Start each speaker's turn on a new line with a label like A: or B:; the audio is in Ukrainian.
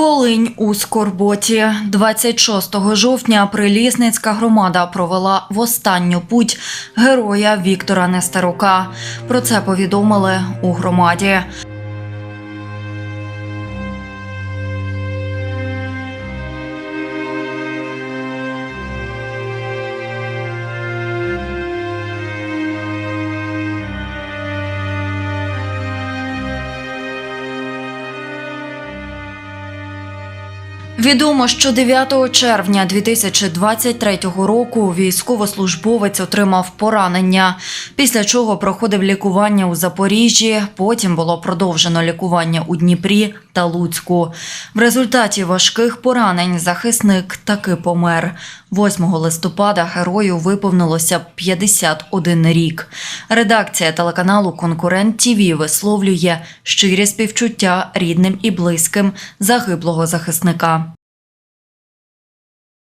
A: Волинь у Скорботі 26 жовтня Прилісницька громада провела в останню путь героя Віктора Нестерука. Про це повідомили у громаді. Відомо, що 9 червня 2023 року військовослужбовець отримав поранення, після чого проходив лікування у Запоріжжі. Потім було продовжено лікування у Дніпрі та Луцьку. В результаті важких поранень захисник таки помер. 8 листопада герою виповнилося 51 рік. Редакція телеканалу Конкурент ТІВІ висловлює щирі співчуття рідним і близьким загиблого захисника.